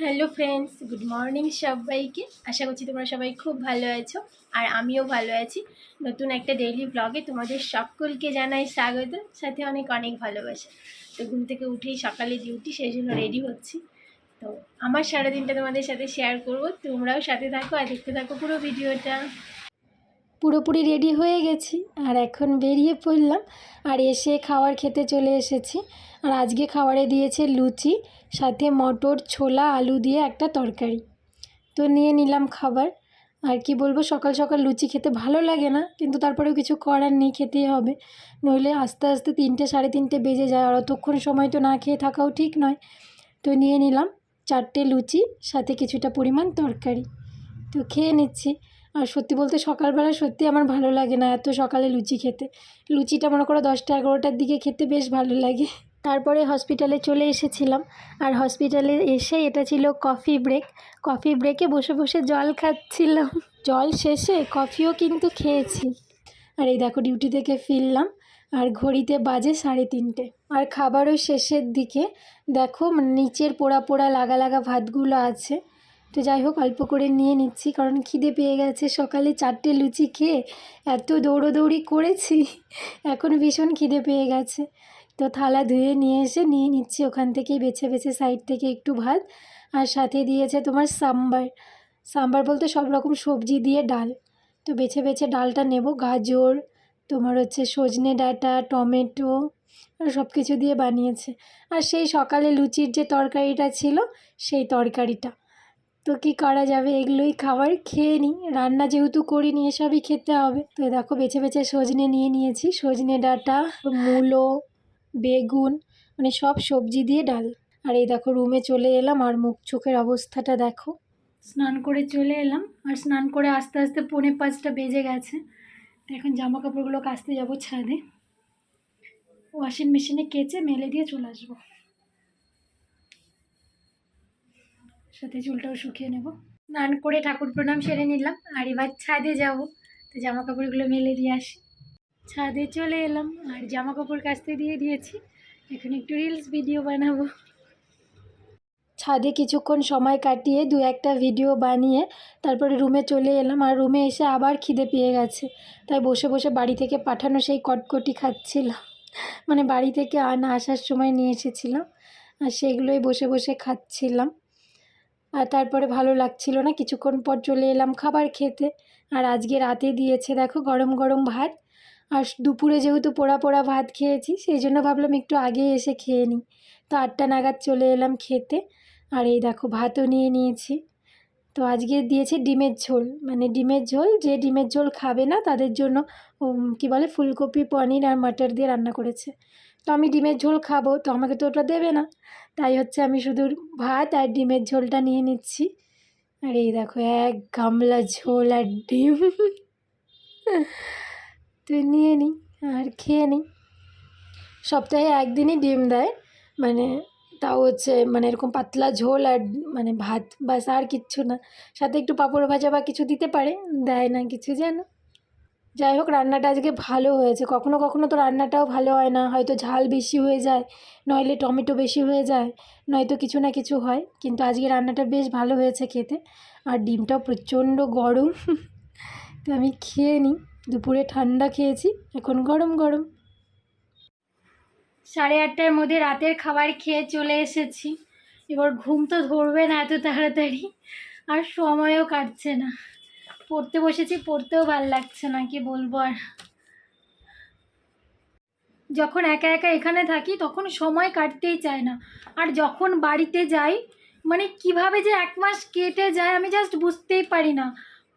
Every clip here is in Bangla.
হ্যালো ফ্রেন্ডস গুড মর্নিং সবাইকে। আশা করছি তোমরা সবাই খুব ভালো আছো আর আমিও ভালো আছি। নতুন একটা ডেইলি ব্লগে তোমাদের সকলকে জানাই স্বাগত। সাথে অনেক অনেক ভালোবাসা। তো ঘুম থেকে উঠেই সকালে ডিউটি সেই জন্য রেডি হচ্ছি। তো আমার সারাদিনটা তোমাদের সাথে শেয়ার করব। তোমরাও সাথে থাকো আর দেখতে থাকো পুরো ভিডিওটা পুরোপুরি রেডি হয়ে গেছি আর এখন বেরিয়ে পড়লাম আর এসে খাবার খেতে চলে এসেছি। আর আজকে খাবারে দিয়েছে লুচি, সাথে মটর, ছোলা, আলু দিয়ে একটা তরকারি। তো নিয়ে নিলাম খাবার। আর কি বলব, সকাল সকাল লুচি খেতে ভালো লাগে না, কিন্তু তারপরেও কিছু করার নেই, খেতেই হবে। নইলে আস্তে আস্তে তিনটে, সাড়ে তিনটে বেজে যায়, আর অতক্ষণ সময় তো না খেয়ে থাকাও ঠিক নয়। তো নিয়ে নিলাম চারটে লুচি, সাথে কিছুটা পরিমাণ তরকারি। তো খেয়ে নিচ্ছি। আর সত্যি বলতে সকালবেলা সত্যি আমার ভালো লাগে না এত সকালে লুচি খেতে। লুচিটা মনে করো দশটা এগারোটার দিকে খেতে বেশ ভালো লাগে। তারপরে হসপিটালে চলে এসেছিলাম আর হসপিটালে এসে এটা ছিল কফি ব্রেক। কফি ব্রেকে বসে বসে জল খাচ্ছিলাম। জল শেষে কফিও কিন্তু খেয়েছি। আর এই দেখো ডিউটি থেকে ফিরলাম আর ঘড়িতে বাজে সাড়ে তিনটে। আর খাবারও শেষের দিকে। দেখো মানে নিচের পোড়া পোড়া লাগা লাগা ভাতগুলো আছে। তো যাই হোক, অল্প করে নিয়ে নিচ্ছি, কারণ খিদে পেয়ে গেছে। সকালে চারটে লুচি খেয়ে এত দৌড়োদৌড়ি করেছি, এখন ভীষণ খিদে পেয়ে গেছে। তো থালা ধুয়ে নিয়ে এসে নিয়ে নিচ্ছি, ওখান থেকেই বেছে বেছে সাইড থেকে একটু ভাত, আর সাথে দিয়েছে তোমার সাম্বার। সাম্বার বলতে সব রকম সবজি দিয়ে ডাল। তো বেছে বেছে ডালটা নেব, গাজর, তোমার হচ্ছে সজনে ডাঁটা, টমেটো, আর সব কিছু দিয়ে বানিয়েছে। আর সেই সকালে লুচির যে তরকারিটা ছিল, সেই তরকারিটা। তো কী করা যাবে? এগুলোই খাবার খেয়ে নিই। রান্না যেহেতু করি করিনি, এসবই খেতে হবে। তো দেখো, বেছে বেছে সজনে নিয়ে নিয়েছি। সজনে ডাঁটা, মূলো, বেগুন মানে সব সবজি দিয়ে ডাল। আর এই দেখো, রুমে চলে এলাম। আর মুখ চোখের অবস্থাটা দেখো। স্নান করে চলে এলাম। আর স্নান করে আস্তে আস্তে পৌনে পাঁচটা বেজে গেছে। তো এখন জামা কাপড়গুলো কাচতে যাব ছাদে। ওয়াশিং মেশিনে কেচে, মেলে দিয়ে চলে আসব। সাথে চুলটাও শুকিয়ে নেব। স্নান করে ঠাকুর প্রণাম সেরে নিলাম, আর এবার ছাদে যাব। তো জামা কাপড়গুলো মেলে দিয়ে আসি। ছাদে চলে এলাম, আর জামা কাপড় কাচতে দিয়ে দিয়েছি। এখন একটু রিলস ভিডিও বানাবো। ছাদে কিছুক্ষণ সময় কাটিয়ে দু একটা ভিডিও বানিয়ে তারপরে রুমে চলে এলাম, আর রুমে এসে আবার খিদে পেয়ে গেছে। তাই বসে বসে বাড়ি থেকে পাঠানো সেই কটকটি খাচ্ছিলাম। মানে বাড়ি থেকে আনা, আসার সময় নিয়ে এসেছিলাম। আর সেগুলোই বসে বসে খাচ্ছিলাম। আর তারপরে ভালো লাগছিল না। কিছুক্ষণ পর চলে এলাম খাবার খেতে। আর আজকে রাতে দিয়েছে দেখো গরম গরম ভাত। আর দুপুরে যেহেতু পোড়া পোড়া ভাত খেয়েছি, সেই জন্য ভাবলাম একটু আগে এসে খেয়ে নিই। তো আটটা নাগাদ চলে এলাম খেতে। আর এই দেখো ভাতও নিয়ে নিয়েছি। তো আজকে দিয়েছে ডিমের ঝোল। মানে ডিমের ঝোল, যে ডিমের ঝোল খাবে না, তাদের জন্য কি বলে, ফুলকপি, পনির আর মাটার দিয়ে রান্না করেছে। তো আমি ডিমের ঝোল খাব, তো আমাকে তো ওটা দেবে না। তাই হচ্ছে আমি শুধু ভাত আর ডিমের ঝোলটা নিয়ে নিচ্ছি। আর এই দেখো, এক গামলা ঝোল আর ডিম। তো নিয়ে নিই আর খেয়ে নিই। সপ্তাহে একদিনই ডিম দেয় মানে তাও হচ্ছে মানে এরকম পাতলা ঝোল আর মানে ভাত বাস আর কিচ্ছু না। সাথে একটু পাঁপড় ভাজা বা কিছু দিতে পারে, দেয় না কিছু যেন। যাই হোক, রান্নাটা আজকে ভালো হয়েছে। কখনো কখনো তো রান্নাটাও ভালো হয় না, হয়তো ঝাল বেশি হয়ে যায়, নইলে টমেটো বেশি হয়ে যায়, নয়তো কিছু না কিছু হয়। কিন্তু আজকে রান্নাটা বেশ ভালো হয়েছে খেতে। আর ডিমটাও প্রচণ্ড গরম। তো আমি খেয়ে নিই। দুপুরে ঠান্ডা খেয়েছি, এখন গরম গরম। সাড়ে আটটার মধ্যে রাতের খাবার খেয়ে চলে এসেছি। এবার ঘুম তো ধরবে না এত তাড়াতাড়ি। আর সময়ও কাটছে না। পড়তে বসেছি, পড়তেও ভালো লাগছে না, কি বলব আর। যখন একা একা এখানে থাকি, তখন সময় কাটতেই চায় না। আর যখন বাড়িতে যাই মানে কীভাবে যে এক মাস কেটে যায়, আমি জাস্ট বুঝতেই পারি না।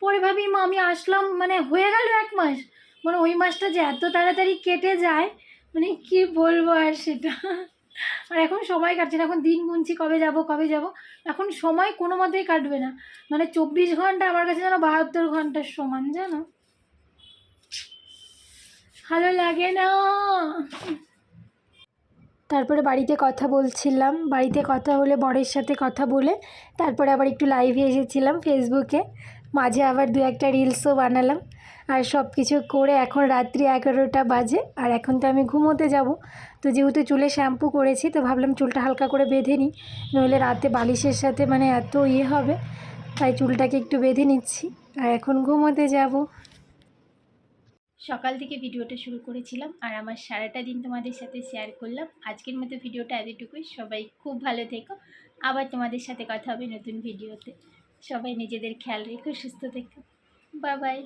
পরে ভাবি, মা, আমি আসলাম মানে হয়ে গেল এক মাস। মানে ওই মাসটা যে এত তাড়াতাড়ি কেটে যায় মানে কি বলব আর সেটা? আর এখন সময় কাটছে না, এখন দিন গুনছি, কবে যাব কবে যাব। এখন সময় কোনো মতেই কাটবে না। মানে চব্বিশ ঘণ্টা আমার কাছে যেন বাহাত্তর ঘণ্টার সমান, জানো? ভালো লাগে না। তারপরে বাড়িতে কথা বলছিলাম। বাড়িতে কথা হলে বরের সাথে কথা বলে তারপরে আবার একটু লাইভে এসেছিলাম ফেসবুকে মাঝে আবার দু একটা রিলসও বানালাম। আর সব কিছু করে এখন রাত্রি এগারোটা বাজে, আর এখন তো আমি ঘুমোতে যাব। তো যেহেতু চুলে শ্যাম্পু করেছি, তো ভাবলাম চুলটা হালকা করে বেঁধে নিই। নইলে রাতে বালিশের সাথে মানে এত ইয়ে হবে, তাই চুলটাকে একটু বেঁধে নিচ্ছি। আর এখন ঘুমোতে যাব। সকাল থেকে ভিডিওটা শুরু করেছিলাম, আর আমার সারাটা দিন তোমাদের সাথে শেয়ার করলাম। আজকের মতো ভিডিওটা এতটুকুই। সবাই খুব ভালো থেকো। আবার তোমাদের সাথে কথা হবে নতুন ভিডিওতে। সবাই নিজেদের খেয়াল রেখো, সুস্থ থেকো। Bye bye